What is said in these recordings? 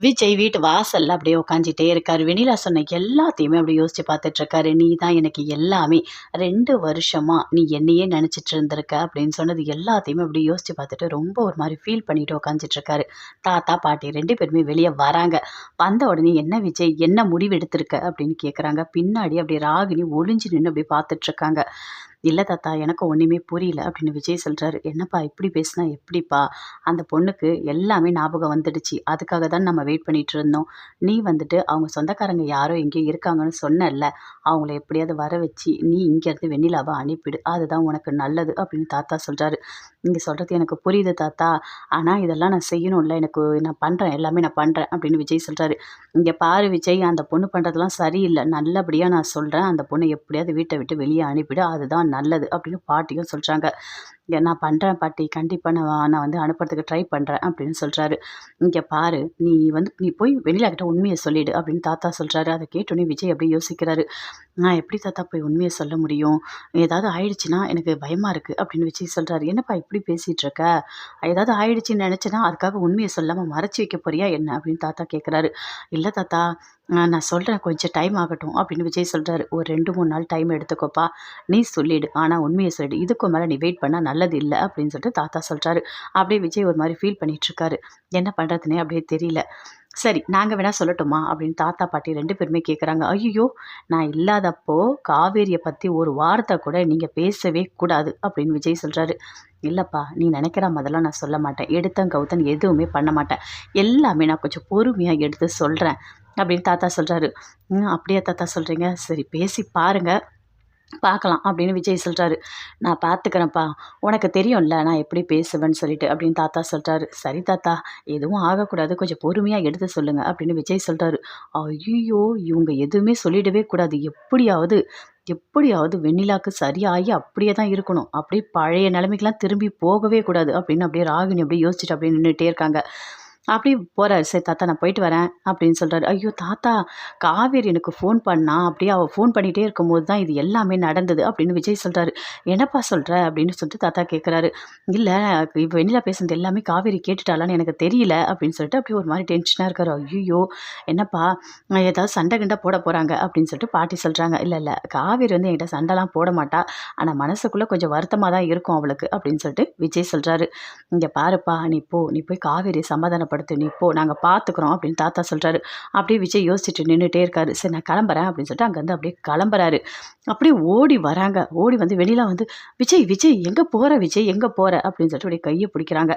விஜய் வீட்டு வாசல்ல அப்படியே உட்காந்துட்டே இருக்காரு. வெண்ணிலா சொன்ன எல்லாத்தையுமே அப்படியே யோசிச்சு பார்த்துட்டுருக்காரு. "நீ தான் எனக்கு எல்லாமே. ரெண்டு வருஷமா நீ என்னையே நினச்சிட்டு இருந்திருக்க" அப்படின்னு சொன்னது எல்லாத்தையுமே அப்படியே யோசிச்சு பார்த்துட்டு ரொம்ப ஒரு மாதிரி ஃபீல் பண்ணிட்டு உட்காந்துட்டுருக்காரு. தாத்தா, பாட்டி ரெண்டு பேருமே வெளியே வராங்க. வந்த உடனே "என்ன விஜய் என்ன முடிவு எடுத்திருக்க?" அப்படின்னு கேட்குறாங்க. பின்னாடி அப்படியே ராகினி ஒளிஞ்சு நின்று அப்படியே பார்த்துட்டுருக்காங்க. இல்லை தாத்தா எனக்கும் ஒன்றுமே புரியல" அப்படின்னு விஜய் சொல்கிறாரு "என்னப்பா இப்படி பேசினா எப்படிப்பா? அந்த பொண்ணுக்கு எல்லாமே ஞாபகம் வந்துடுச்சு. அதுக்காக தான் நம்ம வெயிட் பண்ணிட்டு இருந்தோம். நீ வந்துட்டு அவங்க சொந்தக்காரங்க யாரோ எங்கேயோ இருக்காங்கன்னு சொன்னல அவங்கள எப்படியாவது வர வச்சு நீ இங்கேருந்து வெண்ணிலாவை அனுப்பிடு. அதுதான் உனக்கு நல்லது" அப்படின்னு தாத்தா சொல்கிறாரு நீங்கள் சொல்கிறது எனக்கு புரியுது தாத்தா. ஆனால் இதெல்லாம் நான் செய்யணும்ல. எனக்கு நான் பண்ணுறேன் எல்லாமே நான் பண்ணுறேன் அப்படின்னு விஜய் சொல்கிறாரு இங்கே பாரு விஜய் அந்த பொண்ணு பண்ணுறதுலாம் சரியில்லை நல்லபடியாக நான் சொல்கிறேன் அந்த பொண்ணை எப்படியாவது வீட்டை விட்டு வெளியே அனுப்பிடு. அதுதான் நல்லது" அப்படின்னு பாட்டியும் சொல்கிறாங்க இங்கே "நான் பண்ணுறேன் பாட்டி. கண்டிப்பாக நான் நான் வந்து அனுப்புறதுக்கு ட்ரை பண்ணுறேன் அப்படின்னு சொல்கிறாரு இங்கே பாரு நீ வந்து நீ போய் வெளியில் கிட்ட உண்மையை சொல்லிடு" அப்படின்னு தாத்தா சொல்கிறாரு அதை கேட்டோனே விஜய் அப்படியே யோசிக்கிறாரு. "நான் எப்படி தாத்தா போய் உண்மையை சொல்ல முடியும்? ஏதாவது ஆயிடுச்சுன்னா எனக்கு பயமாக இருக்குது அப்படின்னு விஜய் சொல்கிறாரு "என்னப்பா இப்படி பேசிகிட்டு இருக்க? ஏதாவது ஆயிடுச்சுன்னு நினச்சினா அதுக்காக உண்மையை சொல்லாமல் மறைச்சு வைக்க போறியா என்ன?" அப்படின்னு தாத்தா கேட்குறாரு. இல்லை தாத்தா நான் சொல்கிறேன் கொஞ்சம் டைம் ஆகட்டும்" அப்படின்னு விஜய் சொல்கிறாரு "ஒரு 2, 3 நாள் டைம் எடுத்துக்கோப்பா. நீ சொல்லிடு. ஆனால் உண்மையை சொல்லிடு. இதுக்கு மேலே நீ வெயிட் பண்ணா நல்லது இல்லை அப்படின்னு சொல்லிட்டு தாத்தா சொல்கிறாரு அப்படியே விஜய் ஒரு மாதிரி ஃபீல் பண்ணிட்டுருக்காரு. என்ன பண்ணுறதுனே அப்படியே தெரியல. "சரி நாங்கள் வேணால் சொல்லட்டுமா?" அப்படின்னு தாத்தா, பாட்டி ரெண்டு பேருமே கேட்குறாங்க. ஐயோ நான் இல்லாதப்போ காவேரியை பற்றி ஒரு வார்த்தை கூட நீங்கள் பேசவே கூடாது" அப்படின்னு விஜய் சொல்கிறாரு இல்லைப்பா நீ நினைக்கிற மாதிரிலாம் நான் சொல்ல மாட்டேன். எடுத்தன் கவுத்தன் எதுவுமே பண்ண மாட்டேன். எல்லாமே நான் கொஞ்சம் பொறுமையாக எடுத்து சொல்கிறேன் அப்படின்னு தாத்தா சொல்கிறாரு அப்படியே தாத்தா சொல்கிறீங்க சரி பேசி பாருங்கள் பார்க்கலாம்" அப்படின்னு விஜய் சொல்கிறாரு "நான் பார்த்துக்கிறேன்ப்பா. உனக்கு தெரியும்ல நான் எப்படி பேசுவேன்னு சொல்லிட்டு" அப்படின்னு தாத்தா சொல்கிறாரு "சரி தாத்தா. எதுவும் ஆகக்கூடாது. கொஞ்சம் பொறுமையாக எடுத்து சொல்லுங்கள் அப்படின்னு விஜய் சொல்கிறாரு ஐயோ இவங்க எதுவுமே சொல்லிடவே கூடாது. எப்படியாவது எப்படியாவது வெண்ணிலாக்கு சரியாகி அப்படியே தான் இருக்கணும். அப்படியே பழைய நிலைமைக்கெலாம் திரும்பி போகவே கூடாது அப்படின்னு அப்படியே ராகினி அப்படியே யோசிச்சுட்டு அப்படியே நின்றுட்டே இருக்காங்க. அப்படியே போகிறார் "சரி தாத்தா நான் போயிட்டு வரேன்" அப்படின்னு சொல்கிறாரு "ஐயோ! தாத்தா காவேரி எனக்கு ஃபோன் பண்ணா. அப்படியே அவள் ஃபோன் பண்ணிகிட்டே இருக்கும்போது தான் இது எல்லாமே நடந்தது" அப்படின்னு விஜய் சொல்கிறாரு "என்னப்பா சொல்கிற அப்படின்னு சொல்லிட்டு தாத்தா கேட்குறாரு. இல்லை வெண்ணிலா பேசுனது எல்லாமே காவேரி கேட்டுட்டாலான்னு எனக்கு தெரியல" அப்படின்னு சொல்லிட்டு அப்படியே ஒரு மாதிரி டென்ஷனாக இருக்காரு. ஐயோ என்னப்பா ஏதாவது சண்டை கிண்டை போட போகிறாங்க அப்படின்னு சொல்லிட்டு பாட்டி சொல்கிறாங்க இல்லை இல்லை காவேரி வந்து என்கிட்ட சண்டைலாம் போட மாட்டா. ஆனால் மனசுக்குள்ளே கொஞ்சம் வருத்தமாக தான் இருக்கும் அவளுக்கு" அப்படின்னு சொல்லிட்டு விஜய் சொல்கிறாரு இங்கே பாருப்பா நீ போ. நீ போய் காவேரி காவேரிய படுத்து நீ போ. பார்த்துக்குறோம்" அப்படின்னு தாத்தா சொல்கிறாரு அப்படியே விஜய் யோசிச்சுட்டு நின்றுட்டே இருக்காரு. "சரி நான் கிளம்புறேன்" அப்படின்னு சொல்லிட்டு அங்கேருந்து அப்படியே கிளம்புறாரு. அப்படியே ஓடி வராங்க. ஓடி வந்து வெண்ணிலா வந்து "விஜய் விஜய் எங்கே போகிற விஜய்? எங்கே போகிற அப்படின்னு சொல்லிட்டு அப்படியே கையை பிடிக்கிறாங்க.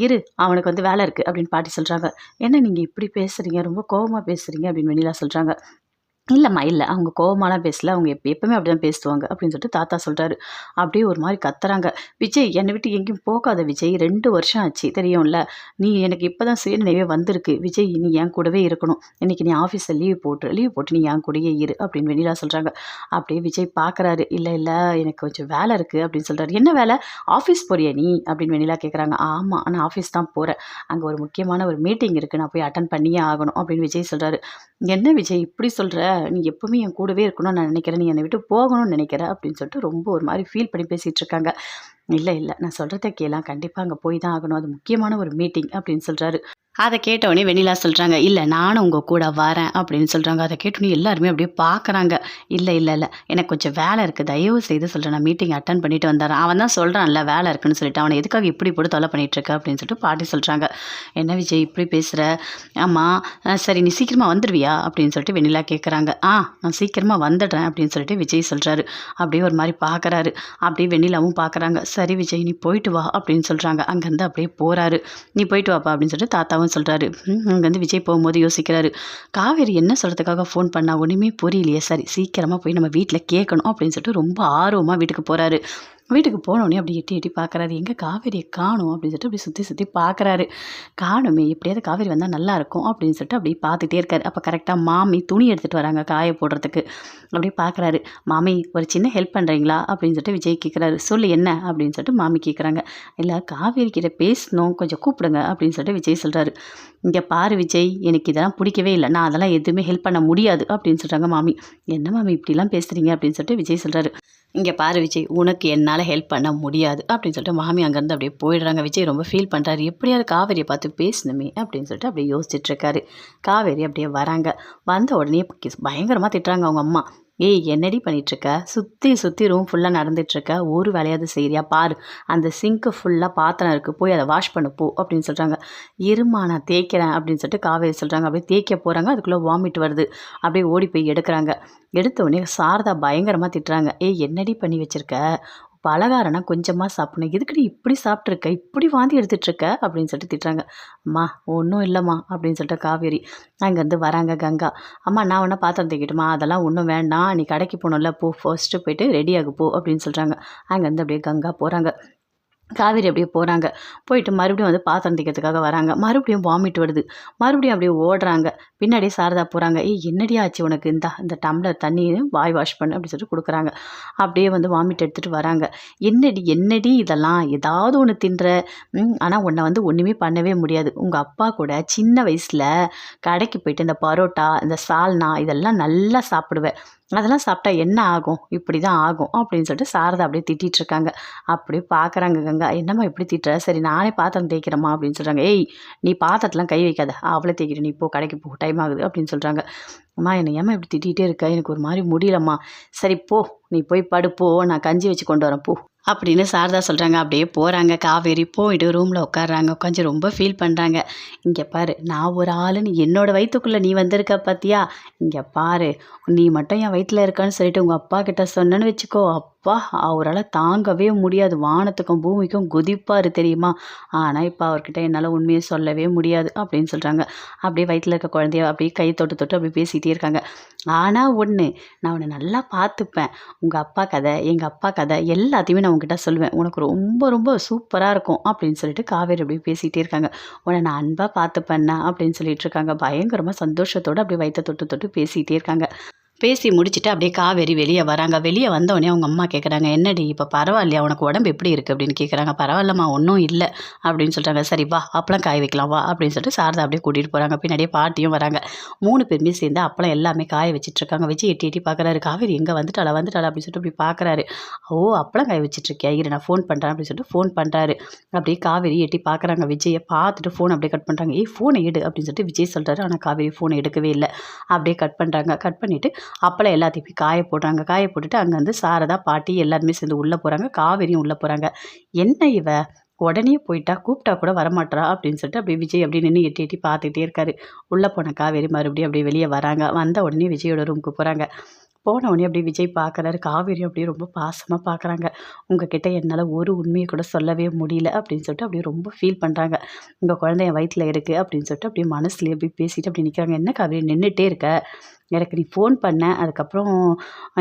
"இரு அவனுக்கு வந்து வேலை இருக்கு" அப்படின்னு பாட்டி சொல்கிறாங்க "என்ன நீங்கள் இப்படி பேசுகிறீங்க ரொம்ப கோபமாக பேசுகிறீங்க அப்படின்னு வெண்ணிலா சொல்கிறாங்க இல்லைம்மா இல்லை அவங்க கோபமாலாம் பேசல. அவங்க எப் எப்பவுமே அப்படிதான் பேசுவாங்க" அப்படின்னு சொல்லிட்டு தாத்தா சொல்கிறாரு அப்படியே ஒரு மாதிரி கத்துறாங்க. "விஜய் என்னை விட்டு எங்கேயும் போகாத விஜய். ரெண்டு வருஷம் ஆச்சு தெரியும்ல. நீ எனக்கு இப்போ தான் சுயநினைவே வந்திருக்கு. விஜய் நீ என் கூடவே இருக்கணும். இன்றைக்கி நீ ஆஃபீஸில் லீவ் போட்டு லீவ் போட்டு நீ என் கூடயே இரு" அப்படின்னு வெண்ணிலா சொல்கிறாங்க அப்படியே விஜய் பார்க்குறாரு. இல்லை இல்லை எனக்கு கொஞ்சம் வேலை இருக்குது அப்படின்னு சொல்கிறாரு "என்ன வேலை? ஆஃபீஸ் போறியா நீ?" அப்படின்னு வெண்ணிலா கேட்குறாங்க. ஆமாம் நான் ஆஃபீஸ் தான் போகிறேன் அங்கே ஒரு முக்கியமான ஒரு மீட்டிங் இருக்குது நான் போய் அட்டன் பண்ணியே ஆகணும்" அப்படின்னு விஜய் சொல்கிறாரு "என்ன விஜய் இப்படி சொல்கிற நீ எப்பவுமே என் கூடவே இருக்கணும்னு நான் நினைக்கிறேன். நீ என்னை விட்டு போகணும்னு நினைக்கிற" அப்படின்னு சொல்லிட்டு ரொம்ப ஒரு மாதிரி ஃபீல் பண்ணி பேசிகிட்டு இருக்காங்க. இல்லை இல்லை நான் சொல்கிறத கேளாம் கண்டிப்பாக அங்கே போய் தான் ஆகணும். அது முக்கியமான ஒரு மீட்டிங்" அப்படின்னு சொல்கிறாரு அதை கேட்டவுடனே வெண்ணிலா சொல்கிறாங்க இல்லை நானும் உங்கள் கூட வரேன்" அப்படின்னு சொல்கிறாங்க அதை கேட்டோன்னே எல்லாருமே அப்படியே பார்க்குறாங்க. இல்லை இல்லை இல்லை எனக்கு கொஞ்சம் வேலை இருக்குது தயவு செய்து சொல்கிறேன் நான் மீட்டிங் அட்டன் பண்ணிட்டு வந்துர்றேன். அவன் தான் சொல்கிறான்ல வேலை இருக்குன்னு சொல்லிட்டு. அவனை எதுக்காக இப்படி போட்டு தொலை பண்ணிகிட்ருக்க அப்படின்னு சொல்லிட்டு பாட்டி சொல்கிறாங்க "என்ன விஜய் இப்படி பேசுகிற ஆமாம் சரி நீ சீக்கிரமாக வந்துடுவியா அப்படின்னு சொல்லிட்டு வெண்ணிலா கேட்குறாங்க. "ஆ நான் சீக்கிரமாக வந்துடுறேன்" அப்படின்னு சொல்லிட்டு விஜய் சொல்கிறாரு அப்படியே ஒரு மாதிரி பார்க்குறாரு. அப்படியே வெண்ணிலாவும் பார்க்குறாங்க. "சரி விஜய் நீ போயிட்டு வா" அப்படின்னு சொல்கிறாங்க அங்கேருந்து அப்படியே போகிறாரு "நீ போயிட்டு வாப்பா" அப்படின்னு சொல்லிட்டு தாத்தாவும் சொல்றாரு. ம் அங்கேருந்து விஜய் போகும்போது யோசிக்கிறாரு. காவேரி என்ன சொல்றதுக்காக ஃபோன் பண்ணா? ஒன்றுமே புரியலையே. சரி சீக்கிரமா போய் நம்ம வீட்டில் கேட்கணும் அப்படின்னு சொல்லிட்டு ரொம்ப ஆர்வமாக வீட்டுக்கு போறாரு. வீட்டுக்கு போனோடனே அப்படி எட்டி எட்டி பார்க்குறாரு. எங்கே காவேரியை காணும் அப்படின்னு சொல்லிட்டு அப்படி சுற்றி சுற்றி பார்க்குறாரு. காணுமே எப்படியாவது காவேரி வந்தால் நல்லாயிருக்கும் அப்படின்னு சொல்லிட்டு அப்படியே பார்த்துட்டே இருக்காரு. அப்போ கரெக்டாக மாமி துணி எடுத்துகிட்டு வராங்க காய போடுறதுக்கு. அப்படியே பார்க்குறாரு. "மாமி ஒரு சின்ன ஹெல்ப் பண்ணுறீங்களா அப்படின்னு சொல்லிட்டு விஜய் கேட்குறாரு. "சொல்லு என்ன?" அப்படின்னு சொல்லிட்டு மாமி கேட்குறாங்க. இல்லை காவேரி கிட்டே பேசணும். கொஞ்சம் கூப்பிடுங்க" அப்படின்னு சொல்லிட்டு விஜய் சொல்கிறாரு இங்கே பாரு விஜய் எனக்கு இதெல்லாம் பிடிக்கவே இல்லை நான் அதெல்லாம் எதுவுமே ஹெல்ப் பண்ண முடியாது" அப்படின்னு சொல்கிறாங்க மாமி. "என்ன மாமி இப்படிலாம் பேசுறீங்க?" அப்படின்னு சொல்லிட்டு விஜய் சொல்கிறாரு இங்கே பாரு விஜய் உனக்கு என்னால் ஹெல்ப் பண்ண முடியாது அப்படின்னு சொல்லிட்டு மாமி அங்கேருந்து அப்படியே போயிடுறாங்க. விஜய் ரொம்ப ஃபீல் பண்ணுறாரு எப்படியாவது காவேரியை பார்த்து பேசணுமே? அப்படின்னு சொல்லிட்டு அப்படியே யோசிச்சுட்ருக்காரு காவேரி அப்படியே வராங்க. வந்த உடனே பயங்கரமாக திட்டுறாங்க அவங்க அம்மா. ஏய் என்னடி பண்ணிகிட்ருக்க சுற்றி சுற்றி ரூம் ஃபுல்லாக நடந்துகிட்ருக்க ஒரு வேலையாவது செய்கிறியா பாரு அந்த சிங்க்கு ஃபுல்லாக பாத்திரம் இருக்குது போய் அதை வாஷ் பண்ண போ அப்படின்னு சொல்கிறாங்க இருமா நான் தேய்க்கிறேன் அப்படின்னு சொல்லிட்டு காவேரி சொல்கிறாங்க அப்படியே தேய்க்க போகிறாங்க அதுக்குள்ளே வாமிட் வருது. அப்படியே ஓடி போய் எடுக்கிறாங்க. எடுத்த உடனே சாரதா பயங்கரமாக திட்டுறாங்க. ஏய் என்னடி பண்ணி வச்சுருக்க? பலகாரம்னா கொஞ்சமாக சாப்பிடணும். எதுக்குடி இப்படி சாப்பிட்ருக்க இப்படி வாந்தி எடுத்துட்ருக்க அப்படின்னு சொல்லிட்டு திட்டுறாங்க. அம்மா ஒன்றும் இல்லைம்மா அப்படின்னு சொல்லிட்டு காவேரி அங்கேருந்து வராங்க கங்கா. அம்மா நான் ஒன்றா பாத்திரம் தேய்க்கட்டுமா? அதெல்லாம் ஒன்றும் வேண்டாம். நீ கடைக்கு போகணும்ல. போ ஃபர்ஸ்ட்டு போயிட்டு ரெடி ஆகு போ அப்படின்னு சொல்கிறாங்க அங்கேருந்து அப்படியே கங்கா போகிறாங்க காவேரி அப்படியே போகிறாங்க போயிட்டு மறுபடியும் வந்து பாத்திரம் தைக்கிறதுக்காக வராங்க. மறுபடியும் வாமிட் வருது. மறுபடியும் அப்படியே ஓடுறாங்க. பின்னாடியே சாரதா போகிறாங்க ஏய் என்னடி ஆச்சு உனக்கு? இந்த இந்த டம்ளர் தண்ணி வாய் வாஷ் பண்ணு அப்படின்னு சொல்லிட்டு கொடுக்குறாங்க. அப்படியே வந்து வாமிட் எடுத்துகிட்டு வராங்க. என்னடி என்னடி இதெல்லாம்? ஏதாவது ஒன்று தின்ற. ஆனால் உன்னை வந்து ஒன்றுமே பண்ணவே முடியாது. உங்கள் அப்பா கூட சின்ன வயசில் கடைக்கு போயிட்டு இந்த பரோட்டா இந்த சால்னா இதெல்லாம் நல்லா சாப்பிடுவேன். அதெல்லாம் சாப்பிட்டா என்ன ஆகும்? இப்படி தான் ஆகும் அப்படின்னு சொல்லிட்டு சாரதா அப்படியே திட்டிகிட்ருக்காங்க அப்படியே பார்க்குறாங்க கங்கா. என்னம்மா இப்படி திட்டுற? சரி நானே பாத்திரம் தேய்க்கிறேம்மா அப்படின்னு சொல்கிறாங்க ஏய் நீ பாத்திரத்தெலாம் கை வைக்காத. அவளை தேய்க்கிற நீ போ கடைக்கு போ டைம் ஆகுது அப்படின்னு சொல்கிறாங்க அம்மா என்னை ஏமா இப்படி திட்டிகிட்டே இருக்க? எனக்கு ஒரு மாதிரி முடியலம்மா. சரி போ. நீ போய் படுப்போ. நான் கஞ்சி வச்சு கொண்டு வரேன். போ. அப்படின்னு சாரதா சொல்கிறாங்க அப்படியே போகிறாங்க காவேரி போயிட்டு ரூமில் உட்காடுறாங்க உட்காந்து ரொம்ப ஃபீல் பண்ணுறாங்க இங்கே பாரு நான் ஒரு ஆளுன்னு என்னோடய வயிற்றுக்குள்ளே நீ வந்திருக்க பார்த்தியா இங்கே பாரு நீ மட்டும் என் வயிற்றில் இருக்கான்னு சொல்லிட்டு உங்கள் அப்பா கிட்ட சொன்னேன்னு வச்சுக்கோ. அப்பா அவரால் தாங்கவே முடியாது. வானத்துக்கும் பூமிக்கும் குதிப்பார் தெரியுமா? ஆனால் இப்போ அவர்கிட்ட என்னால் உண்மையை சொல்லவே முடியாது அப்படின்னு சொல்கிறாங்க அப்படியே வயிற்றில் இருக்க குழந்தைய அப்படியே கை தொட்டு தொட்டு அப்படி பேசிகிட்டே இருக்காங்க. ஆனால் ஒன்று நான் உன்னை நல்லா பார்த்துப்பேன். உங்கள் அப்பா கதை எங்கள் அப்பா கதை எல்லாத்தையுமே நான் உங்ககிட்ட சொல்லுவேன். உனக்கு ரொம்ப ரொம்ப சூப்பராக இருக்கும் அப்படின்னு சொல்லிட்டு காவேரி அப்படியே பேசிகிட்டே இருக்காங்க. உன்னை நான் அன்பாக பார்த்துப்பேன்னா அப்படின்னு சொல்லிட்டு இருக்காங்க. பயங்கரமாக சந்தோஷத்தோடு அப்படியே வயிற்ற தொட்டு தொட்டு பேசிகிட்டே இருக்காங்க. பேசி முடிச்சுட்டு அப்படியே காவேரி வெளியே வராங்க. வெளியே வந்தோடனே அவங்க அம்மா கேட்குறாங்க என்னடி இப்போ பரவாயில்லையா? உனக்கு உடம்பு எப்படி இருக்குது அப்படின்னு கேட்குறாங்க பரவாயில்லம்மா ஒன்றும் இல்லை. அப்படின்னு சொல்கிறாங்க சரி வா அப்பளம் காய வைக்கலாம் வா அப்படின்னு சொல்லிட்டு சாரதா அப்படியே கூட்டிகிட்டு போகிறாங்க பின்னாடியே பாட்டியும் வராங்க. மூணு பேருமே சேர்ந்து அப்பளம் எல்லாமே காய வச்சுட்ருக்காங்க வச்சு எட்டி எட்டி பார்க்குறாரு காவேரி எங்கே வந்துட்டாளா? வந்துட்டாளா? அப்படின்னு சொல்லிட்டு அப்படி பார்க்குறாரு ஓ அப்பளம் காய வச்சிட்ருக்கியா இரு நான் ஃபோன் பண்ணுறேன் அப்படின்னு சொல்லிட்டு ஃபோன் பண்ணுறாரு அப்படியே காவேரி எட்டி பார்க்குறாங்க விஜயை பார்த்துட்டு ஃபோன் அப்படியே கட் பண்ணுறாங்க ஏய் ஃபோனை எடு அப்படின்னு சொல்லிட்டு விஜய் சொல்கிறாரு ஆனால் காவேரி ஃபோனை எடுக்கவே இல்லை. அப்படியே கட் பண்ணுறாங்க கட் பண்ணிவிட்டு அப்பளம் எல்லாத்தையும் காய போடுறாங்க. காய போட்டுட்டு அங்கேருந்து சாரதா பாட்டி எல்லாருமே சேர்ந்து உள்ளே போகிறாங்க காவேரியும் உள்ளே போகிறாங்க என்ன இவ? உடனே போயிட்டா? கூப்பிட்டா கூட வரமாட்டா அப்படின்னு சொல்லிட்டு அப்படியே விஜய் அப்படி நின்று எட்டி எட்டி பார்த்துக்கிட்டே இருக்காரு. உள்ளே போன காவேரி மறுபடியும் அப்படியே வெளியே வராங்க. வந்த உடனே விஜயோட ரூமுக்கு போகிறாங்க போன உடனே அப்படியே விஜய் பார்க்குறாரு காவேரி அப்படியே ரொம்ப பாசமாக பார்க்குறாங்க உங்ககிட்ட என்னால் ஒரு உண்மையை கூட சொல்லவே முடியல அப்படின்னு சொல்லிட்டு அப்படியே ரொம்ப ஃபீல் பண்ணுறாங்க உங்கள் குழந்தை என் வயிற்றில் இருக்குது அப்படின்னு சொல்லிட்டு அப்படியே மனசுலேயே அப்படியே பேசிட்டு அப்படி நிற்கிறாங்க என்ன காவேரி நின்றுட்டே இருக்க? எனக்கு நீ ஃபோன் பண்ண. அதுக்கப்புறம்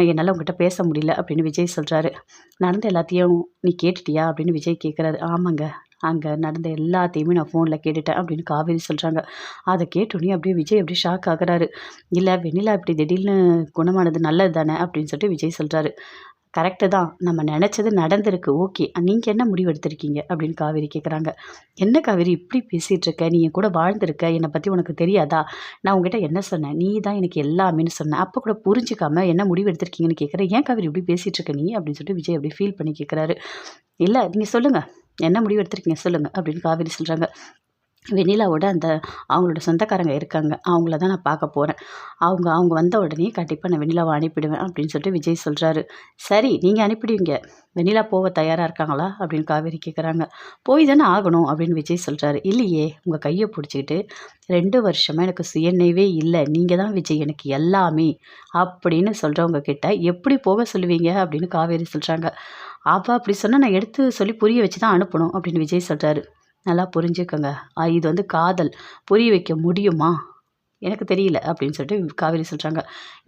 என்னால் உங்ககிட்ட பேச முடியல அப்படின்னு விஜய் சொல்கிறாரு நடந்த எல்லாத்தையும் நீ கேட்டுட்டியா அப்படின்னு விஜய் கேட்குறாரு ஆமாங்க. அங்கே நடந்த எல்லாத்தையுமே நான் ஃபோனில் கேட்டுட்டேன் அப்படின்னு காவேரி சொல்கிறாங்க அதை கேட்டோன்னே அப்படியே விஜய் அப்படியே ஷாக் ஆகிறாரு. இல்லை வெண்ணிலா இப்படி திடீர்னு குணமானது நல்லது தானே? அப்படின்னு சொல்லிட்டு விஜய் சொல்கிறாரு கரெக்டு தான். நம்ம நினச்சது நடந்திருக்கு. ஓகே. நீங்கள் என்ன முடிவு எடுத்திருக்கீங்க? அப்படின்னு காவேரி கேட்குறாங்க என்ன காவேரி? இப்படி பேசிகிட்டு இருக்க? நீ என் கூட வாழ்ந்திருக்க? என்னை பற்றி உனக்கு தெரியாதா? நான் உங்ககிட்ட என்ன சொன்னேன்? நீ தான் எனக்கு எல்லாமேனு சொன்னேன். அப்போ கூட புரிஞ்சிக்காம என்ன முடிவு எடுத்திருக்கீங்கன்னு கேட்குறேன் ஏன் காவேரி இப்படி பேசிகிட்டு இருக்க நீ? அப்படின்னு சொல்லிட்டு விஜய் அப்படி ஃபீல் பண்ணி கேட்குறாரு இல்லை நீங்கள் சொல்லுங்கள் என்ன முடிவு எடுத்திருக்கீங்க? சொல்லுங்கள் அப்படின்னு காவேரி சொல்கிறாங்க வெண்ணிலாவோட அந்த அவங்களோட சொந்தக்காரங்க இருக்காங்க. அவங்கள தான் நான் பார்க்க போகிறேன் அவங்க அவங்க வந்த உடனே கண்டிப்பாக நான் வெண்ணிலாவை அனுப்பிடுவேன் அப்படின்னு சொல்லிட்டு விஜய் சொல்கிறாரு சரி நீங்கள் அனுப்பிடுவீங்க. வெண்ணிலா போக தயாராக இருக்காங்களா? அப்படின்னு காவேரி கேட்குறாங்க போய் தானே ஆகணும் அப்படின்னு விஜய் சொல்கிறாரு இல்லையே உங்கள் கையை பிடிச்சிக்கிட்டு ரெண்டு வருஷமாக எனக்கு சுயநினைவே இல்லை. நீங்கள் தான் விஜய் எனக்கு எல்லாமே அப்படின்னு சொல்கிறவங்க கிட்ட எப்படி போக சொல்லுவீங்க? அப்படின்னு காவேரி சொல்கிறாங்க அவள் அப்படி சொன்னால் நான் எடுத்து சொல்லி புரிய வச்சு தான் அனுப்பணும் அப்படின்னு விஜய் சொல்கிறாரு நல்லா புரிஞ்சுக்கோங்க. இது வந்து காதல். புரிய வைக்க முடியுமா? எனக்கு தெரியல அப்படின்னு சொல்லிட்டு காவேரி சொல்கிறாங்க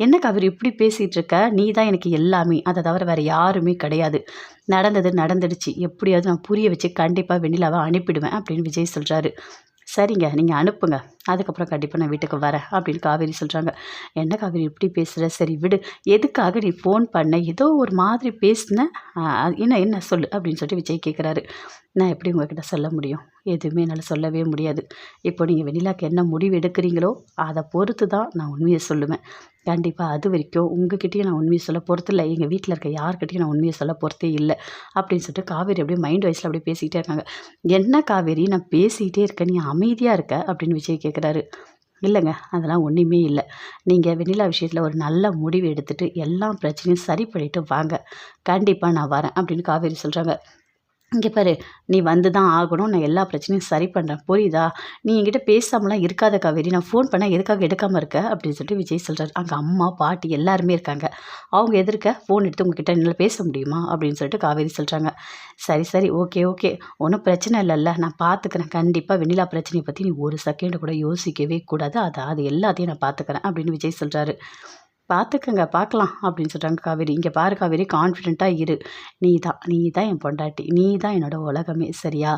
என்ன காவேரி இப்படி பேசிகிட்டு இருக்க? நீ தான் எனக்கு எல்லாமே. அதை தவிர வேறு யாருமே கிடையாது. நடந்தது நடந்துடுச்சு. எப்படியாவது நான் புரிய வச்சு கண்டிப்பாக வெண்ணிலாவை அனுப்பிடுவேன் அப்படின்னு விஜய் சொல்கிறாரு சரிங்க நீங்கள் அனுப்புங்க. அதுக்கப்புறம் கண்டிப்பாக நான் வீட்டுக்கு வரேன் அப்படின்னு காவேரி சொல்கிறாங்க என்ன காவேரி இப்படி பேசுகிற சரி விடு. எதுக்காக நீ ஃபோன் பண்ண? ஏதோ ஒரு மாதிரி பேசின? என்ன என்ன சொல்லு? அப்படின்னு சொல்லிட்டு விஜய் கேட்குறாரு நான் எப்படி உங்ககிட்ட சொல்ல முடியும்? எதுவுமே என்னால் சொல்லவே முடியாது. இப்போ நீங்கள் வெளிலாக்கு என்ன முடிவு எடுக்கிறீங்களோ அதை பொறுத்து தான் நான் உண்மையை சொல்லுவேன். கண்டிப்பாக அது வரைக்கும் உங்ககிட்டயும் நான் உண்மையை சொல்ல பொறுத்தில்ல எங்கள் வீட்டில் இருக்க யார்கிட்டையும் நான் உண்மையை சொல்ல பொறுத்தே இல்லை. அப்படின்னு சொல்லிட்டு காவேரி அப்படியே மைண்ட் வைஸில் அப்படியே பேசிக்கிட்டே இருக்காங்க. என்ன காவேரி? நான் பேசிக்கிட்டே இருக்கேன். நீ அமைதியாக இருக்க? அப்படின்னு விஜய் கேட்குறாரு. இல்லைங்க அதெல்லாம் ஒன்றுமே இல்லை. நீங்கள் வெண்ணிலா விஷயத்தில் ஒரு நல்ல முடிவு எடுத்துகிட்டு எல்லா பிரச்சனையும் சரி பண்ணிவிட்டு வாங்க. கண்டிப்பாக நான் வரேன் அப்படின்னு காவேரி சொல்கிறாங்க இங்கே பாரு நீ வந்து தான் ஆகணும். நான் எல்லா பிரச்சனையும் சரி பண்ணுறேன் புரியுதா? நீ என்கிட்ட பேசாமலாம் இருக்காத காவேரி. நான் ஃபோன் பண்ணால் எதுக்காக எடுக்காமல் இருக்க? அப்படின்னு சொல்லிட்டு விஜய் சொல்கிறார் அங்கே அம்மா பாட்டி எல்லாருமே இருக்காங்க. அவங்க எதிர்க்க ஃபோன் எடுத்து உங்ககிட்ட என்னால் பேச முடியுமா? அப்படின்னு சொல்லிட்டு காவேரி சொல்கிறாங்க சரி சரி ஓகே ஓகே. ஒன்றும் பிரச்சனை இல்லைல்ல. நான் பார்த்துக்கிறேன் கண்டிப்பாக வெண்ணிலா பிரச்சனையை பற்றி நீ ஒரு செகண்டு கூட யோசிக்கவே கூடாது. அதை அது எல்லாத்தையும் நான் பார்த்துக்கிறேன் அப்படின்னு விஜய் சொல்கிறாரு பார்த்துக்கங்க பார்க்கலாம் அப்படின்னு சொல்கிறாங்க காவேரி. இங்கே பாரு காவேரி கான்ஃபிடெண்ட்டாக இரு. நீ தான் நீ தான் என் பொண்டாட்டி. நீ தான் என்னோட உலகமே சரியா?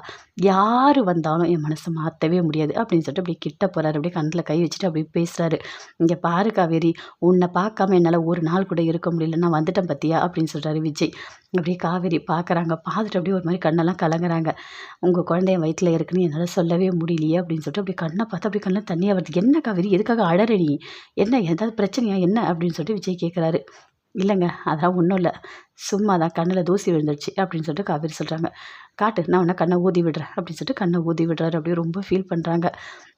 யார் வந்தாலும் என் மனசை மாற்றவே முடியாது அப்படின்னு சொல்லிட்டு அப்படி கிட்ட போகிறாரு அப்படியே கண்ணில் கை வச்சுட்டு அப்படியே பேசுகிறாரு இங்கே பாரு காவேரி உன்னை பார்க்காம என்னால் ஒரு நாள் கூட இருக்க முடியல நான் வந்துட்டேன் பத்தியா? அப்படின்னு சொல்கிறாரு விஜய். அப்படியே காவேரி பார்க்குறாங்க பார்த்துட்டு அப்படியே ஒரு மாதிரி கண்ணெல்லாம் கலங்குறாங்க. உங்கள் குழந்தைய வயிற்றில் இருக்குன்னு என்னால் சொல்லவே முடியலையே அப்படின்னு சொல்லிட்டு அப்படி கண்ணை பார்த்தா அப்படி கண்ணில் தண்ணியாக வருது. என்ன காவேரி எதுக்காக அழற நீ? என்ன ஏதாவது பிரச்சனையா? என்ன? அப்படின்னு சொல்லிட்டு விஜய் கேட்குறாரு இல்லைங்க அதெல்லாம் ஒன்றும் இல்லை. சும்மா தான் கண்ணில் தூசி விழுந்துருச்சு அப்படின்னு சொல்லிட்டு காவேரி சொல்கிறாங்க காட்டு நான் உன்னை கண்ணை ஊதி விடுறேன் அப்படின்னு சொல்லிட்டு கண்ணை ஊதி விடுறாரு. அப்படியே ரொம்ப ஃபீல் பண்ணுறாங்க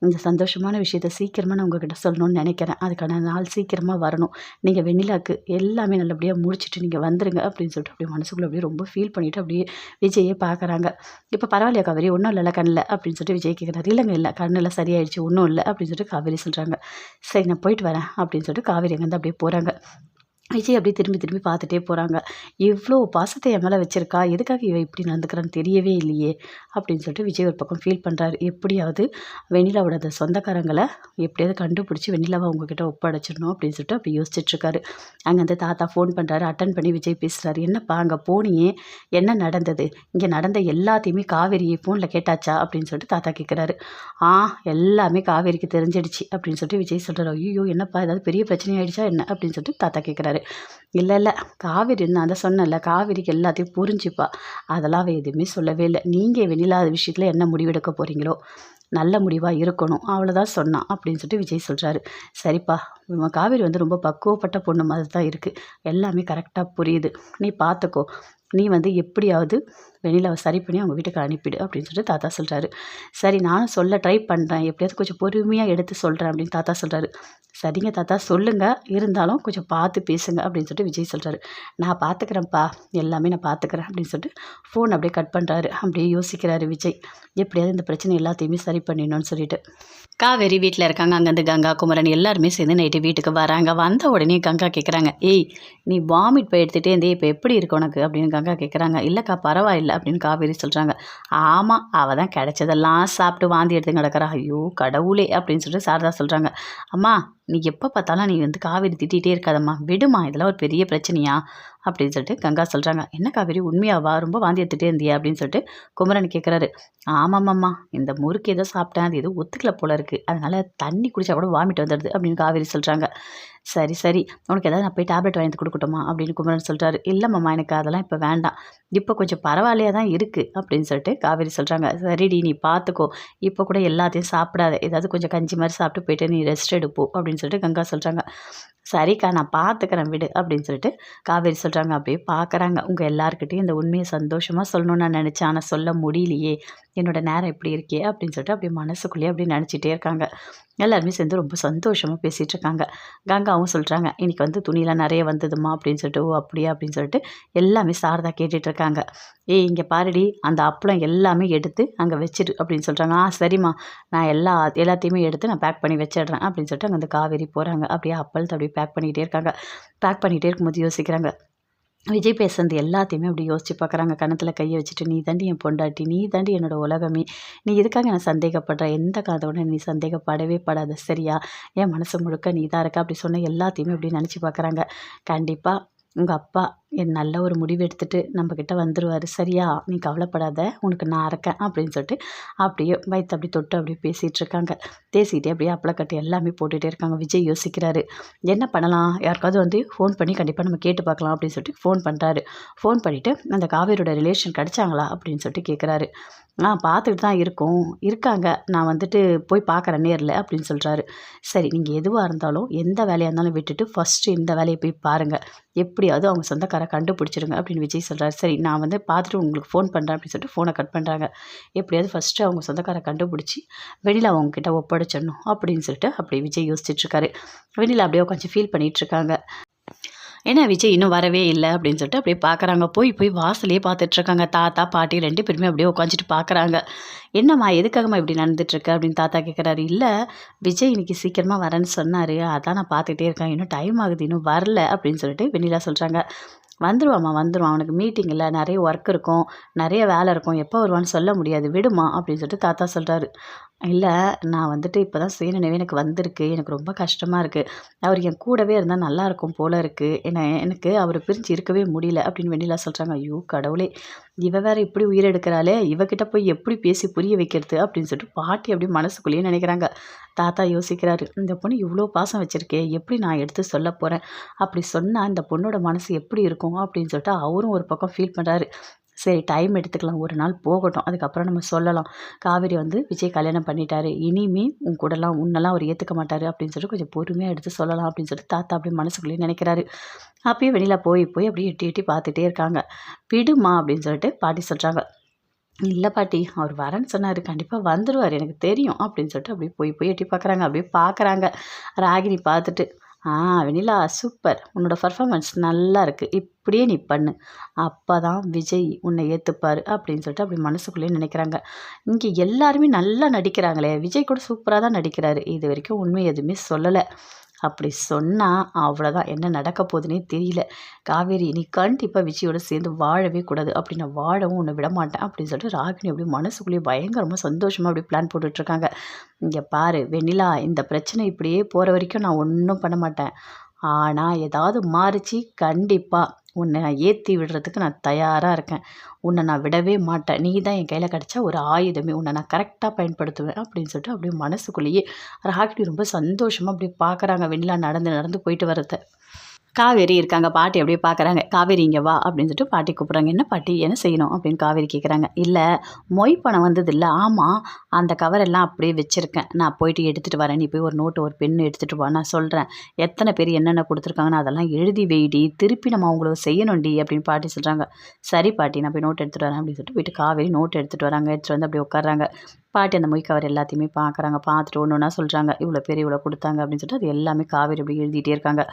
இந்த சந்தோஷமான விஷயத்த சீக்கிரமாக நான் உங்ககிட்ட சொல்லணும்னு நினைக்கிறேன். அதுக்கான நாள் சீக்கிரமாக வரணும். நீங்கள் வெண்ணிலாக்கு எல்லாமே நல்லபடியாக முடிச்சுட்டு நீங்கள் வந்துருங்க அப்படின்னு சொல்லிட்டு அப்படியே மனசுக்குள்ளே அப்படியே ரொம்ப ஃபீல் பண்ணிவிட்டு அப்படியே விஜயே பார்க்குறாங்க இப்போ பரவாயில்லையா காவேரி? ஒன்றும் இல்லைல்ல கண்ணில் அப்படின்னு சொல்லிட்டு விஜய் கேட்குறாரு இல்லைங்க இல்லை. கண்ணில் சரியாயிடுச்சு. ஒன்றும் இல்லை அப்படின்னு சொல்லிட்டு காவேரி சொல்கிறாங்க சரி நான் போயிட்டு வரேன் அப்படின்னு சொல்லிட்டு காவேரி அங்கேருந்து அப்படியே போகிறாங்க விஜய் அப்படியே திரும்பி திரும்பி பார்த்துட்டே போகிறாங்க இவ்வளோ பாசத்தை என் மேலே வச்சுருக்கா? எதுக்காக இவ இப்படி நடந்துக்கிறான்னு தெரியவே இல்லையே. அப்படின்னு சொல்லிட்டு விஜய் ஒரு பக்கம் ஃபீல் பண்ணுறாரு எப்படியாவது வெண்ணிலாவோட அந்த சொந்தக்காரங்களை எப்படியாவது கண்டுபிடிச்சி வெண்ணிலாவை உங்ககிட்ட ஒப்படைச்சிடணும் அப்படின்னு சொல்லிட்டு அப்படி யோசிச்சுட்ருக்காரு அங்கே அந்த தாத்தா ஃபோன் பண்ணுறாரு அட்டன் பண்ணி விஜய் பேசுகிறாரு என்னப்பா அங்கே போனியே என்ன நடந்தது? இங்கே நடந்த எல்லாத்தையுமே காவேரி ஃபோனில் கேட்டாச்சா? அப்படின்னு சொல்லிட்டு தாத்தா கேட்குறாரு ஆ எல்லாமே காவேரிக்கு தெரிஞ்சிடுச்சு அப்படின்னு சொல்லிட்டு விஜய் சொல்கிறார் ஐயோ என்னப்பா ஏதாவது பெரிய பிரச்சனை ஆயிடுச்சா என்ன? அப்படின்னு சொல்லிட்டு தாத்தா கேட்குறாரு இல்லை இல்லை காவேரி நான் அதை சொன்னேன்ல காவேரிக்கு எல்லாத்தையும் புரிஞ்சுப்பா. அதெல்லாம் அவள் எதுவுமே சொல்லவே இல்லை. நீங்கள் இல்லாத விஷயத்தில் என்ன முடிவெடுக்க போகிறீங்களோ நல்ல முடிவாக இருக்கணும். அவ்வளோதான் சொன்னான் அப்படின்னு சொல்லிட்டு விஜய் சொல்கிறாரு சரிப்பா காவேரி வந்து ரொம்ப பக்குவப்பட்ட பொண்ணு மாதிரி தான் இருக்குது எல்லாமே கரெக்டாக புரியுது. நீ பார்த்துக்கோ நீ வந்து எப்படியாவது வெண்ணிலாவை சரி பண்ணி அவங்க வீட்டுக்கு அனுப்பிடு அப்படின்னு சொல்லிட்டு தாத்தா சொல்கிறாரு சரி நானும் சொல்ல ட்ரை பண்ணுறேன் எப்படியாவது கொஞ்சம் பொறுமையாக எடுத்து சொல்கிறேன் அப்படின்னு தாத்தா சொல்கிறாரு சரிங்க தாத்தா சொல்லுங்கள் இருந்தாலும் கொஞ்சம் பார்த்து பேசுங்க அப்படின்னு சொல்லிட்டு விஜய் சொல்கிறாரு நான் பார்த்துக்கிறேன்ப்பா எல்லாமே நான் பார்த்துக்கிறேன் அப்படின்னு சொல்லிட்டு ஃபோன் அப்படியே கட் பண்ணுறாரு அப்படியே யோசிக்கிறாரு விஜய். எப்படியாவது இந்த பிரச்சனை எல்லாத்தையுமே சரி பண்ணிடணும்னு சொல்லிட்டு. காவேரி வீட்டில் இருக்காங்க. அங்கேருந்து கங்கா குமரன் எல்லாருமே சேர்ந்து நைட்டு வீட்டுக்கு வராங்க. வந்த உடனே கங்கா கேட்குறாங்க ஏய் நீ வாமிட் போய் எடுத்துகிட்டே இருந்தே இப்போ எப்படி இருக்கு உனக்கு? அப்படின்னு கங்கா கேட்குறாங்க இல்லைக்கா பரவாயில்ல அப்படின்னு காவேரி சொல்கிறாங்க ஆமாம் அவள் தான் கிடைச்சதெல்லாம் சாப்பிட்டு வாந்தி எடுத்து கிடக்கிறா. ஐயோ கடவுளே அப்படின்னு சொல்லிட்டு சாரதா சொல்கிறாங்க அம்மா நீ எப்போ பார்த்தாலும் நீ வந்து காவேரி திட்டிகிட்டே இருக்காதம்மா. விடுமா இதெல்லாம் ஒரு பெரிய பிரச்சனையா? அப்படின்னு சொல்லிட்டு கங்கா சொல்கிறாங்க என்ன காவேரி உண்மையாவா? ரொம்ப வாந்தி எடுத்துகிட்டே இருந்தியா? அப்படின்னு சொல்லிட்டு குமரன் கேட்குறாரு. ஆமாம்மாம்மா இந்த முறுக்கு ஏதோ சாப்பிட்டேன். அது எதோ ஒத்துக்கல போல இருக்குது அதனால் தண்ணி குடித்தா கூட வாமிட் வந்துடுது அப்படின்னு காவேரி சொல்கிறாங்க சரி சரி. உனக்கு ஏதாவது நான் போய் டேப்லெட் வாங்கி கொடுக்கட்டுமா? அப்படின்னு குமரன் சொல்கிறாரு இல்லைம்மாம்மா எனக்கு அதெல்லாம் இப்போ வேண்டாம். இப்போ கொஞ்சம் பரவாயில்லையா தான் இருக்குது அப்படின்னு சொல்லிட்டு காவேரி சொல்கிறாங்க சரிடி நீ பார்த்துக்கோ. இப்போ கூட எல்லாத்தையும் சாப்பிடாத. ஏதாவது கொஞ்சம் கஞ்சி மாதிரி சாப்பிட்டு போயிட்டு நீ ரெஸ்ட் எடுப்போ அப்படின்னு சொல்லிட்டு கங்கா சொல்கிறாங்க சரிக்கா நான் பார்த்துக்கிறேன் விடு அப்படின்னு சொல்லிட்டு காவேரி சொல்கிறாங்க அப்படியே பார்க்குறாங்க உங்கள் எல்லாருக்கிட்டையும் இந்த உண்மையை சந்தோஷமாக சொல்லணும்னு நான் நினச்சேன். ஆனால் சொல்ல முடியலையே. என்னோட நேரம் எப்படி இருக்கே அப்படின்னு சொல்லிட்டு அப்படியே மனசுக்குள்ளேயே அப்படியே நினச்சிட்டே இருக்காங்க. எல்லாருமே சேர்ந்து ரொம்ப சந்தோஷமாக பேசிகிட்டு இருக்காங்க. கங்காவும் சொல்கிறாங்க இன்றைக்கி வந்து துணியெலாம் நிறைய வந்ததுமா அப்படின்னு சொல்லிட்டு ஓ அப்படியா? அப்படின்னு சொல்லிட்டு எல்லாமே சாரதா கேட்டுட்ருக்காங்க ஏய் இங்கே பாருடி அந்த அப்பளம் எல்லாமே எடுத்து அங்கே வச்சிரு அப்படின்னு சொல்கிறாங்க ஆ சரிம்மா. நான் எல்லா எல்லாத்தையுமே எடுத்து நான் பேக் பண்ணி வச்சிடுறேன் அப்படின்னு சொல்லிட்டு அங்கே அந்த காவேரி போகிறாங்க அப்படியே அப்பளத்தை அப்படியே பேக் பண்ணிக்கிட்டே இருக்காங்க. பேக் பண்ணிகிட்டே இருக்கும்போது யோசிக்கிறாங்க. விஜய் பேசுறது எல்லாத்தையுமே அப்படி யோசிச்சு பார்க்குறாங்க கணத்தில் கையை வச்சுட்டு நீ தாண்டி என் பொண்டாட்டி நீ தாண்டி என்னோட உலகமே. நீ எதுக்காக நான் சந்தேகப்படுற? எந்த காதோட நீ சந்தேகப்படவே படாத? சரியா? என் மனசு முழுக்க நீ தான் இருக்க? அப்படி சொன்ன எல்லாத்தையுமே அப்படி நினச்சி பார்க்குறாங்க கண்டிப்பாக உங்கள் அப்பா என் நல்ல ஒரு முடிவு எடுத்துகிட்டு நம்மக்கிட்ட வந்துடுவார் சரியா? நீ கவலைப்படாத. உனக்கு நான் இருக்கேன் அப்படின்னு சொல்லிட்டு அப்படியே வயிற்று அப்படி தொட்டு அப்படியே பேசிகிட்டு இருக்காங்க. பேசிக்கிட்டே அப்படியே அப்பளக்கட்டு எல்லாமே போட்டுகிட்டே இருக்காங்க. விஜய் யோசிக்கிறாரு. என்ன பண்ணலாம்? யாருக்காவது வந்து ஃபோன் பண்ணி கண்டிப்பாக நம்ம கேட்டு பார்க்கலாம் அப்படின்னு சொல்லிட்டு ஃபோன் பண்ணுறாரு ஃபோன் பண்ணிவிட்டு அந்த காவேரியோட ரிலேஷன் கிடச்சாங்களா அப்படின்னு சொல்லிட்டு கேட்குறாரு ஆ பார்த்துட்டு தான் இருக்கோம். இருக்காங்க. நான் வந்துட்டு போய் பார்க்குறேன் நேரில் அப்படின்னு சொல்கிறாரு சரி நீங்கள் எதுவாக இருந்தாலும் எந்த வேலையாக இருந்தாலும் விட்டுட்டு ஃபஸ்ட்டு இந்த வேலையை போய் பாருங்கள் எப்படியாவது அவங்க சொந்தக்கார கண்டுபிடிச்சிருங்க அப்படின்னு விஜய் சொல்கிறார் சரி நான் வந்து பார்த்துட்டு உங்களுக்கு ஃபோன் பண்ணுறேன் அப்படின்னு சொல்லிட்டு ஃபோனை கட் பண்ணுறாங்க எப்படியாவது ஃபஸ்ட்டு அவங்க சொந்தக்கார கண்டுபிடிச்சி வெளியில் அவங்கக்கிட்ட ஒப்படைச்சிடணும் அப்படின்னு சொல்லிட்டு அப்படி விஜய் யோசிச்சுட்ருக்காரு வெளியில் அப்படியே உட்காந்து ஃபீல் பண்ணிகிட்ருக்காங்க ஏன்னா விஜய் இன்னும் வரவே இல்லை அப்படின்னு சொல்லிட்டு அப்படியே பார்க்குறாங்க போய் போய் வாசலே பார்த்துட்ருக்காங்க தாத்தா பாட்டி ரெண்டு பேருமே அப்படியே உட்காந்துட்டு பார்க்குறாங்க என்னம்மா எதுக்காகம்மா இப்படி நடந்துட்டுருக்கு அப்படின்னு தாத்தா கேட்குறாரு இல்லை விஜய் இன்னைக்கு சீக்கிரமாக வரேன்னு சொன்னார். அதான் நான் பார்த்துக்கிட்டே இருக்கேன். இன்னும் டைம் ஆகுது இன்னும் வரல அப்படின்னு சொல்லிட்டு வெண்ணிலா சொல்கிறாங்க வந்துடுவாம்மா வந்துடுவான் அவனுக்கு மீட்டிங் இல்லை நிறைய ஒர்க் இருக்கும் நிறைய வேலை இருக்கும். எப்போ வருவான்னு சொல்ல முடியாது. விடுமா அப்படின்னு சொல்லிட்டு தாத்தா சொல்கிறாரு இல்லை நான் வந்துட்டு இப்போ தான் சுயநினைவே எனக்கு வந்திருக்கு. எனக்கு ரொம்ப கஷ்டமாக இருக்குது அவர் என் கூடவே இருந்தால் நல்லாயிருக்கும் போல் இருக்குது என்ன எனக்கு அவரை பிரிஞ்சு இருக்கவே முடியல அப்படின்னு வெண்ணிலா சொல்கிறாங்க ஐயோ கடவுளே. இவ வேற இப்படி உயிரெடுக்கிறாளே இவகிட்ட போய் எப்படி பேசி புரிய வைக்கிறது அப்படின்னு சொல்லிட்டு பாட்டி அப்படியே மனசுக்குள்ளேயே நினைக்கிறாங்க. தாத்தா யோசிக்கிறாரு இந்த பொண்ணு இவ்வளோ பாசம் வச்சுருக்கே எப்படி நான் எடுத்து சொல்ல போகிறேன் அப்படி சொன்னால் இந்த பொண்ணோட மனசு எப்படி இருக்கும் அப்படின்னு சொல்லிட்டு அவரும் ஒரு பக்கம் ஃபீல் பண்ணுறாரு சரி டைம் எடுத்துக்கலாம். ஒரு நாள் போகட்டும். அதுக்கப்புறம் நம்ம சொல்லலாம். காவேரி வந்து விஜய் கல்யாணம் பண்ணிட்டாரு. இனிமே உன் கூடலாம் உன்னெல்லாம் அவர் ஏற்றுக்க மாட்டார் அப்படின்னு சொல்லிட்டு கொஞ்சம் பொறுமையாக எடுத்து சொல்லலாம் அப்படின்னு சொல்லிட்டு தாத்தா அப்படி மனசுக்குள்ளேயே நினைக்கிறாரு. அப்பயே வெளியில் போய் போய் அப்படியே எட்டி எட்டி பார்த்துட்டே இருக்காங்க. விடுமா அப்படின்னு சொல்லிட்டு பாட்டி சொல்கிறாங்க இல்லை பாட்டி அவர் வரேன்னு சொன்னார். கண்டிப்பாக வந்துடுவார் எனக்கு தெரியும் அப்படின்னு சொல்லிட்டு அப்படியே போய் போய் எட்டி பார்க்குறாங்க. அப்படியே பார்க்குறாங்க. ராகினி பார்த்துட்டு ஆ வெண்ணிலா சூப்பர் உன்னோட பர்ஃபாமன்ஸ் நல்லா இருக்குது இப்படியே நீ பண்ணு. அப்போ தான் விஜய் உன்னை ஏற்றுப்பார் அப்படின்னு சொல்லிட்டு அப்படி மனசுக்குள்ளேயே நினைக்கிறாங்க. இங்கே எல்லாருமே நல்லா நடிக்கிறாங்களே. விஜய் கூட சூப்பராக தான் நடிக்கிறாரு. இது வரைக்கும் உண்மை எதுவுமே சொல்லலை. அப்படி சொன்னால் அவ்வளோதான் என்ன நடக்க போகுதுன்னே தெரியல. காவேரி நீ கண்டிப்பாக விஜயோட சேர்ந்து வாழவே கூடாது. அப்படி நான் வாழவும் உன்னை விட மாட்டேன் அப்படின்னு சொல்லிட்டு ராகினி அப்படி மனசுக்குள்ளேயே பயங்கரமாக சந்தோஷமாக அப்படி பிளான் போட்டுட்ருக்காங்க. இங்கே பாரு வெண்ணிலா இந்த பிரச்சனை இப்படியே போகிற வரைக்கும் நான் ஒன்றும் பண்ண மாட்டேன். ஆனால் ஏதாவது மாறிச்சு கண்டிப்பாக உன்னை நான் ஏற்றி விடுறதுக்கு நான் தயாராக இருக்கேன். உன்னை நான் விடவே மாட்டேன். நீ தான் என் கையில் கிடச்சா ஒரு ஆயுதமே. உன்னை நான் கரெக்டாக பயன்படுத்துவேன் அப்படின்னு சொல்லிட்டு அப்படியே மனசுக்குள்ளேயே ராகினி ரொம்ப சந்தோஷமாக அப்படியே பார்க்குறாங்க வெண்ணிலா நடந்து நடந்து போயிட்டு வரதை காவேரி இருக்காங்க பாட்டி அப்படியே பார்க்குறாங்க காவேரி இங்கே வா அப்படின்னு சொல்லிட்டு பாட்டி கூப்பிட்றாங்க. என்ன பாட்டி என்ன செய்யணும்? அப்படின்னு காவேரி கேட்குறாங்க இல்லை மொய் பணம் வந்தது இல்லை ஆமாம் அந்த கவரெல்லாம் அப்படியே வச்சுருக்கேன். நான் போயிட்டு எடுத்துகிட்டு வரேன். நீ போய் ஒரு நோட்டு ஒரு பெண்ணு எடுத்துகிட்டு வா. நான் சொல்கிறேன் எத்தனை பேர் என்னென்ன கொடுத்துருக்காங்கன்னு அதெல்லாம் எழுதி வெயிடி திருப்பி நம்ம அவங்களுக்கு செய்யணும்டி அப்படின்னு பாட்டி சொல்கிறாங்க சரி பாட்டி நான் போய் நோட் எடுத்துகிட்டு வரேன் அப்படின்னு சொல்லிட்டு போயிட்டு காவேரி நோட் எடுத்துகிட்டு வராங்க. எடுத்துகிட்டு வந்து அப்படியே உட்காறாங்க பாட்டி அந்த மொய் எல்லாத்தையுமே பார்க்குறாங்க. பார்த்துட்டு ஒன்று ஒன்றா சொல்கிறாங்க இவ்வளோ பேர் இவ்வளோ கொடுத்தாங்க அப்படின்னு சொல்லிட்டு அது எல்லாமே காவேரி அப்படி எழுதிட்டே இருக்காங்க.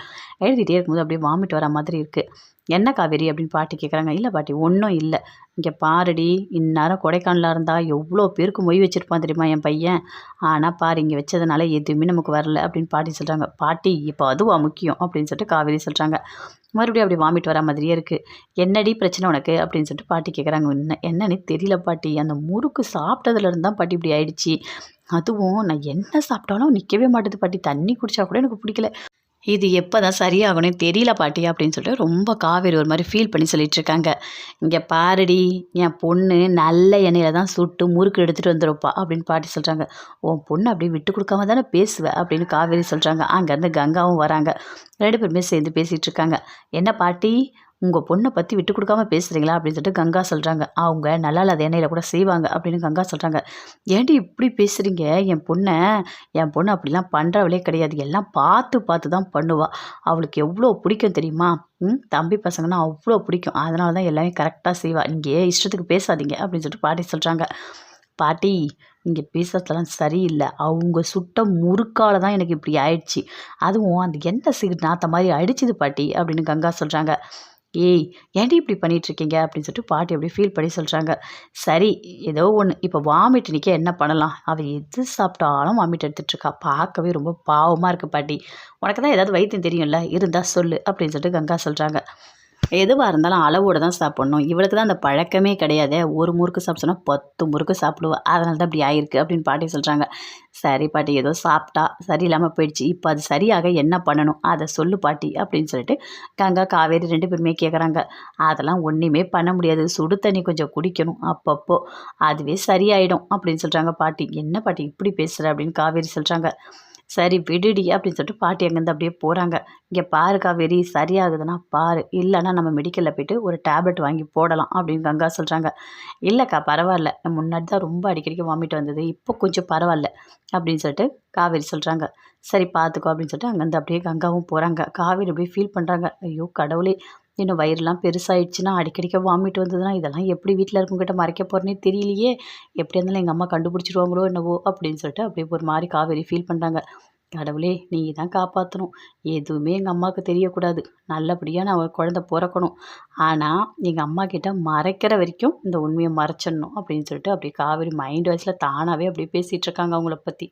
எழுதிட்டே இருக்கும்போது அப்படியே வாமிட் வர மாதிரி இருக்குது என்ன காவேரி அப்படின்னு பாட்டி கேட்குறாங்க இல்லை பாட்டி ஒன்றும் இல்லை. இங்கே பாருடி இந்நேரம் கொடைக்கானலாக இருந்தால் எவ்வளோ பேருக்கு மொய் வச்சுருப்பான் தெரியுமா என் பையன்? ஆனால் பாரு இங்கே வச்சதுனால எதுவுமே நமக்கு வரல அப்படின்னு பாட்டி சொல்கிறாங்க பாட்டி இப்போ அதுவா முக்கியம் அப்படின்னு சொல்லிட்டு காவேரி சொல்கிறாங்க மறுபடியும் அப்படி வாமிட் வர மாதிரியே இருக்குது என்னடி பிரச்சனை உனக்கு? அப்படின்னு சொல்லிட்டு பாட்டி கேட்குறாங்க என்ன என்னன்னு தெரியல பாட்டி. அந்த முறுக்கு சாப்பிட்டதுலேருந்து தான் பாட்டி இப்படி ஆயிடுச்சு. அதுவும் நான் என்ன சாப்பிட்டாலும் நிற்கவே மாட்டேது பாட்டி. தண்ணி குடித்தா கூட எனக்கு பிடிக்கல. இது எப்போ தான் சரியாகணும் தெரியல பாட்டி அப்படின்னு சொல்லிட்டு ரொம்ப காவேரி ஒரு மாதிரி ஃபீல் பண்ணி சொல்லிட்டு இருக்காங்க இங்கே பாருடி என் பொண்ணு நல்ல எண்ணெயில் தான் சுட்டு முறுக்கு எடுத்துகிட்டு வந்துருப்பா அப்படின்னு பாட்டி சொல்கிறாங்க உன் பொண்ணு அப்படியே விட்டு கொடுக்காம தானே பேசுவேன் அப்படின்னு காவேரி சொல்கிறாங்க அங்கேருந்து கங்காவும் வராங்க. ரெண்டு பேருமே சேர்ந்து பேசிகிட்டு இருக்காங்க. என்ன பாட்டி உங்கள் பொண்ணை பற்றி விட்டு கொடுக்காம பேசுகிறீங்களா அப்படின்னு சொல்லிட்டு கங்கா சொல்கிறாங்க அவங்க நல்லா இல்லாத எண்ணெயில் கூட செய்வாங்க அப்படின்னு கங்கா சொல்கிறாங்க ஏன்டி இப்படி பேசுகிறீங்க என் பொண்ணை என் பொண்ணு அப்படிலாம் பண்ணுறவளே கிடையாது. எல்லாம் பார்த்து பார்த்து தான் பண்ணுவாள் அவளுக்கு எவ்வளோ பிடிக்கும் தெரியுமா? ம் தம்பி பசங்கன்னா அவ்வளோ பிடிக்கும். அதனால தான் எல்லாமே கரெக்டாக செய்வாள் நீங்கள் இஷ்டத்துக்கு பேசாதீங்க அப்படின்னு சொல்லிட்டு பாட்டி சொல்கிறாங்க பாட்டி இங்கே பேசுறதெல்லாம் சரியில்லை. அவங்க சுட்ட முறுக்கால் தான் எனக்கு இப்படி ஆயிடுச்சு. அதுவும் அந்த எண்ணெய் சீடு நாத்த மாதிரி அடிச்சுது பாட்டி அப்படின்னு கங்கா சொல்கிறாங்க ஏய் ஏன்டி இப்படி பண்ணிகிட்ருக்கீங்க அப்படின்னு சொல்லிட்டு பாட்டி அப்படியே ஃபீல் பண்ணி சொல்கிறாங்க சரி ஏதோ ஒன்று இப்போ வாமிட் நிற்க என்ன பண்ணலாம்? அவள் எது சாப்பிட்டாலும் வாமிட் எடுத்துகிட்ருக்கா பார்க்கவே ரொம்ப பாவமாக இருக்குது பாட்டி. உனக்கு தான் ஏதாவது வைத்தியம் தெரியும்ல? இருந்தால் சொல்லு அப்படின்னு சொல்லிட்டு கங்கா சொல்கிறாங்க எதுவாக இருந்தாலும் அளவோடு தான் சாப்பிட்ணும். இவளுக்கு தான் அந்த பழக்கமே கிடையாது. ஒரு முறுக்கு சாப்பிட்டோன்னா பத்து முறுக்கு சாப்பிடுவேன் அதனால தான் இப்படி ஆயிருக்கு அப்படின்னு பாட்டி சொல்கிறாங்க சரி பாட்டி ஏதோ சாப்பிட்டா சரியில்லாமல் போயிடுச்சு. இப்போ அது சரியாக என்ன பண்ணணும்? அதை சொல்லு பாட்டி அப்படின்னு சொல்லிட்டு கங்கா காவேரி ரெண்டு பேருமே கேட்குறாங்க அதெல்லாம் ஒன்றுமே பண்ண முடியாது. சுடு தண்ணி கொஞ்சம் குடிக்கணும் அப்பப்போ. அதுவே சரியாயிடும் அப்படின்னு சொல்கிறாங்க பாட்டி. என்ன பாட்டி இப்படி பேசுகிற அப்படின்னு காவேரி சொல்கிறாங்க சரி விடுடி அப்படின்னு சொல்லிட்டு பாட்டி அங்கேருந்து அப்படியே போகிறாங்க இங்கே பாரு காவேரி சரியாகுதுன்னா பாரு. இல்லைன்னா நம்ம மெடிக்கலில் போயிட்டு ஒரு டேப்லெட் வாங்கி போடலாம் அப்படின்னு கங்கா சொல்கிறாங்க இல்லைக்கா பரவாயில்ல. முன்னாடி தான் ரொம்ப அடிக்கடிக்கு வாமிட் வந்தது. இப்போ கொஞ்சம் பரவாயில்ல அப்படின்னு சொல்லிட்டு காவேரி சொல்கிறாங்க சரி பார்த்துக்கோ அப்படின்னு சொல்லிட்டு அங்கேருந்து அப்படியே கங்காவும் போகிறாங்க காவேரி அப்படியே ஃபீல் பண்ணுறாங்க ஐயோ கடவுளே. இன்னும் வயிறுலாம் பெருசாகிடுச்சுன்னா அடிக்கடிக்க வாமிட் வந்ததுன்னா இதெல்லாம் எப்படி வீட்டில் இருக்கவங்ககிட்ட மறைக்க போகிறேனே தெரியலையே. எப்படி இருந்தாலும் எங்கள் அம்மா கண்டுபிடிச்சிருவாங்களோ என்னவோ அப்படின்னு சொல்லிட்டு அப்படியே ஒரு மாதிரி காவேரி ஃபீல் பண்ணுறாங்க கடவுளே நீ தான் காப்பாற்றணும் எதுவுமே எங்கள் அம்மாவுக்கு தெரியக்கூடாது. நல்லபடியாக நான் குழந்த பிறக்கணும். ஆனால் எங்கள் அம்மா கிட்ட மறைக்கிற வரைக்கும் இந்த உண்மையை மறைச்சிடணும் அப்படின்னு சொல்லிட்டு அப்படியே காவேரி மைண்ட் வாய்ஸில் தானாகவே அப்படியே பேசிகிட்டு இருக்காங்க அவங்கள பற்றி